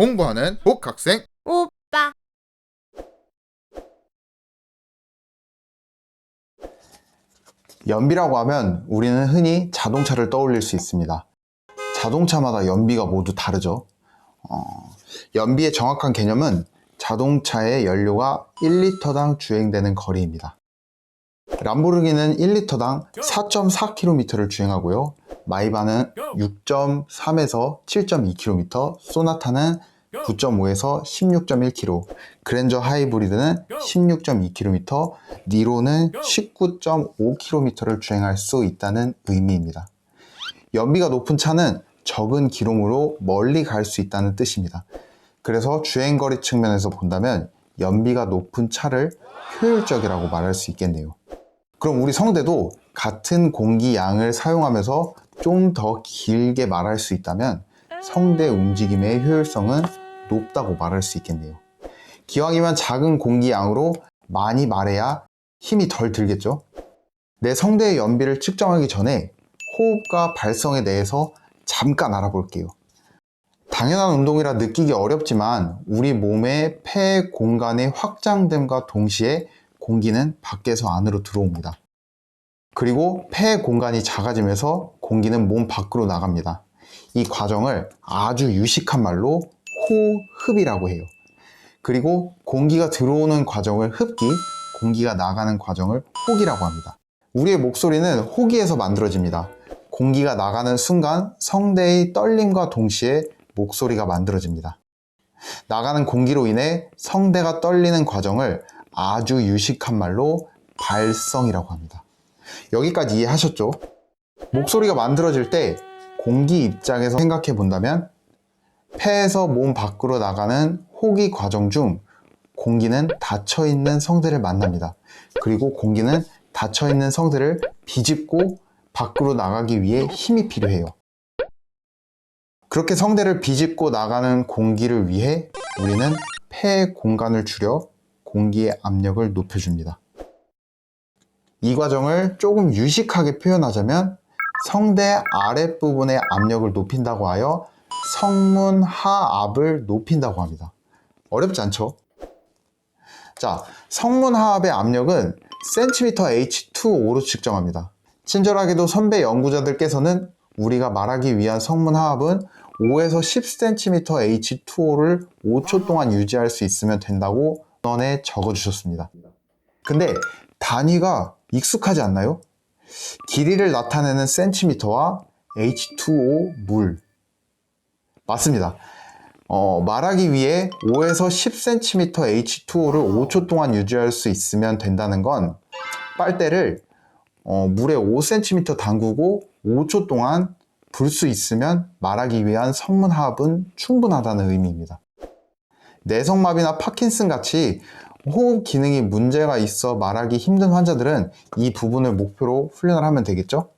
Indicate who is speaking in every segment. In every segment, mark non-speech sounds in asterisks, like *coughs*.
Speaker 1: 공부하는 복학생
Speaker 2: 오빠.
Speaker 3: 연비라고 하면 우리는 흔히 자동차를 떠올릴 수 있습니다. 자동차마다 연비가 모두 다르죠. 어, 연비의 정확한 개념은 자동차의 연료가 1리터당 주행되는 거리입니다. 람보르기니는 1리터당 4.4km를 주행하고요. 마이바는 6.3에서 7.2km, 소나타는 9.5에서 16.1km, 그랜저 하이브리드는 16.2km, 니로는 19.5km를 주행할 수 있다는 의미입니다. 연비가 높은 차는 적은 기름으로 멀리 갈 수 있다는 뜻입니다. 그래서 주행거리 측면에서 본다면 연비가 높은 차를 효율적이라고 말할 수 있겠네요. 그럼 우리 성대도 같은 공기 양을 사용하면서 좀 더 길게 말할 수 있다면 성대 움직임의 효율성은 높다고 말할 수 있겠네요. 기왕이면 작은 공기 양으로 많이 말해야 힘이 덜 들겠죠? 내 성대의 연비를 측정하기 전에 호흡과 발성에 대해서 잠깐 알아볼게요. 당연한 운동이라 느끼기 어렵지만 우리 몸의 폐 공간의 확장됨과 동시에 공기는 밖에서 안으로 들어옵니다. 그리고 폐 공간이 작아지면서 공기는 몸 밖으로 나갑니다. 이 과정을 아주 유식한 말로 호흡이라고 해요. 그리고 공기가 들어오는 과정을 흡기, 공기가 나가는 과정을 호기라고 합니다. 우리의 목소리는 호기에서 만들어집니다. 공기가 나가는 순간 성대의 떨림과 동시에 목소리가 만들어집니다. 나가는 공기로 인해 성대가 떨리는 과정을 아주 유식한 말로 발성이라고 합니다. 여기까지 이해하셨죠? 목소리가 만들어질 때 공기 입장에서 생각해 본다면 폐에서 몸 밖으로 나가는 호기 과정 중 공기는 닫혀 있는 성대를 만납니다. 그리고 공기는 닫혀 있는 성대를 비집고 밖으로 나가기 위해 힘이 필요해요. 그렇게 성대를 비집고 나가는 공기를 위해 우리는 폐의 공간을 줄여 공기의 압력을 높여줍니다. 이 과정을 조금 유식하게 표현하자면 성대 아랫부분의 압력을 높인다고 하여 성문 하압을 높인다고 합니다. 어렵지 않죠? 자, 성문 하압의 압력은 cm H2O로 측정합니다. 친절하게도 선배 연구자들께서는 우리가 말하기 위한 성문 하압은 5에서 10cm H2O를 5초 동안 유지할 수 있으면 된다고 전에 적어주셨습니다. 근데 단위가 익숙하지 않나요? 길이를 나타내는 센티미터와 H2O 물 맞습니다. 어, 말하기 위해 5에서 10cm H2O를 5초 동안 유지할 수 있으면 된다는 건 빨대를 어, 물에 5cm 담그고 5초 동안 불 수 있으면 말하기 위한 성문화합은 충분하다는 의미입니다. 내성마비나 파킨슨 같이 호흡 기능이 문제가 있어 말하기 힘든 환자들은 이 부분을 목표로 훈련을 하면 되겠죠?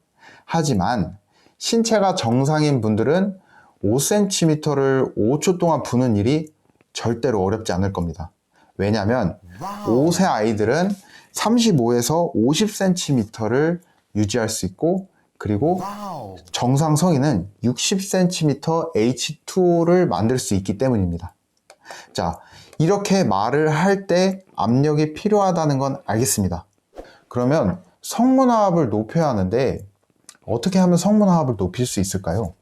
Speaker 3: 하지만 신체가 정상인 분들은 5cm를 5초 동안 부는 일이 절대로 어렵지 않을 겁니다. 왜냐하면 5세 아이들은 35에서 50cm를 유지할 수 있고 그리고 정상 성인은 60cm H2O를 만들 수 있기 때문입니다. 자, 이렇게 말을 할 때 압력이 필요하다는 건 알겠습니다. 그러면 성문화합을 높여야 하는데 어떻게 하면 성문화합을 높일 수 있을까요?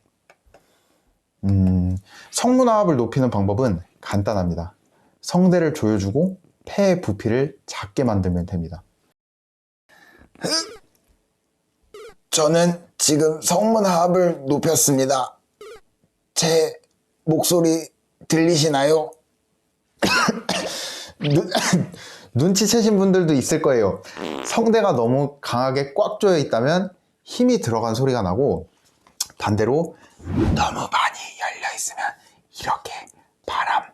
Speaker 3: 음, 성문화합을 높이는 방법은 간단합니다. 성대를 조여주고 폐의 부피를 작게 만들면 됩니다. 저는 지금 성문화합을 높였습니다. 제 목소리 들리시나요? *coughs* 눈, *coughs* 눈치채신 분들도 있을 거예요. 성대가 너무 강하게 꽉 조여 있다면 힘이 들어간 소리가 나고 반대로 너무 많이 열려 있으면 이렇게 바람,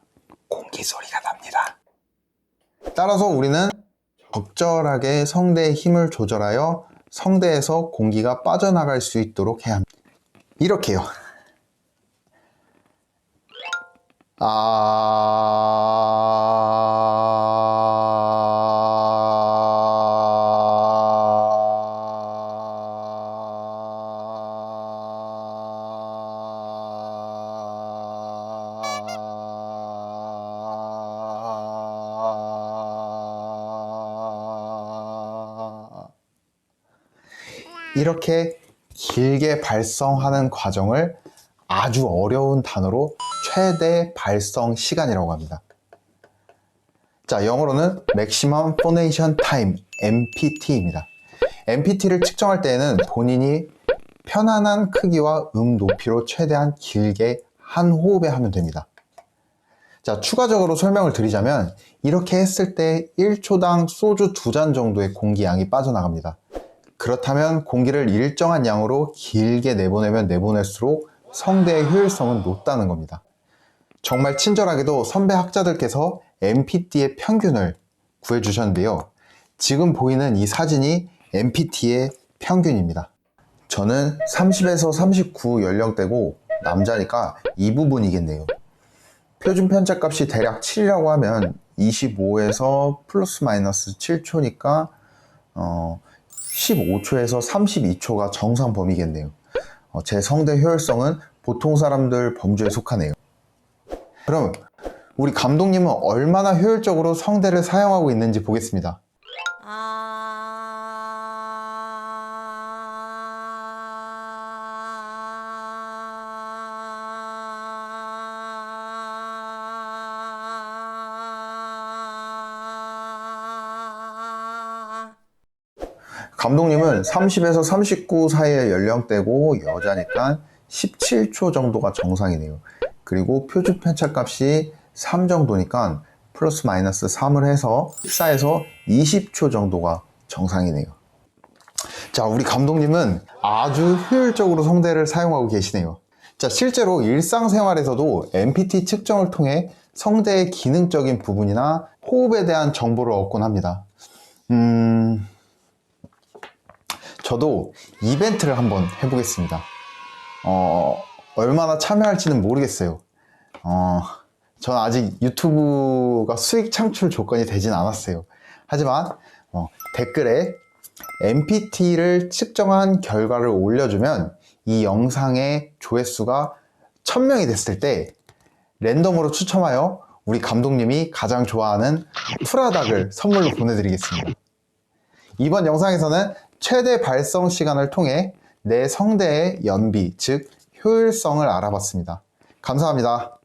Speaker 3: 공기 소리가 납니다. 따라서 우리는 적절하게 성대의 힘을 조절하여 성대에서 공기가 빠져나갈 수 있도록 해야 합니다. 이렇게요. 아... 이렇게 길게 발성하는 과정을 아주 어려운 단어로 최대 발성 시간이라고 합니다. 자, 영어로는 Maximum Phonation Time, MPT입니다. MPT를 측정할 때에는 본인이 편안한 크기와 음 높이로 최대한 길게 한 호흡에 하면 됩니다. 자, 추가적으로 설명을 드리자면 이렇게 했을 때 1초당 소주 두잔 정도의 공기 양이 빠져나갑니다. 그렇다면 공기를 일정한 양으로 길게 내보내면 내보낼수록 성대의 효율성은 높다는 겁니다. 정말 친절하게도 선배 학자들께서 MPT의 평균을 구해주셨는데요. 지금 보이는 이 사진이 MPT의 평균입니다. 저는 30에서 39 연령대고 남자니까 이 부분이겠네요. 표준 편차 값이 대략 7이라고 하면 25에서 플러스 마이너스 7초니까 어, 15초에서 32초가 정상 범위겠네요. 어, 제 성대 효율성은 보통 사람들 범주에 속하네요. 그럼 우리 감독님은 얼마나 효율적으로 성대를 사용하고 있는지 보겠습니다.
Speaker 1: 아.
Speaker 3: 감독님은 30에서 39 사이의 연령대고 여자니까 17초 정도가 정상이네요. 그리고 표준 편차값이 3 정도니까 플러스 마이너스 3을 해서 14에서 20초 정도가 정상이네요. 자, 우리 감독님은 아주 효율적으로 성대를 사용하고 계시네요. 자, 실제로 일상생활에서도 MPT 측정을 통해 성대의 기능적인 부분이나 호흡에 대한 정보를 얻곤 합니다. 음, 저도 이벤트를 한번 해보겠습니다. 어, 얼마나 참여할지는 모르겠어요. 어, 전 아직 유튜브가 수익 창출 조건이 되진 않았어요. 하지만 어, 댓글에 MPT를 측정한 결과를 올려주면 이 영상의 조회수가 1000명이 됐을 때 랜덤으로 추첨하여 우리 감독님이 가장 좋아하는 프라닭을 선물로 보내드리겠습니다. 이번 영상에서는 최대 발성 시간을 통해 내 성대의 연비, 즉 효율성을 알아봤습니다. 감사합니다.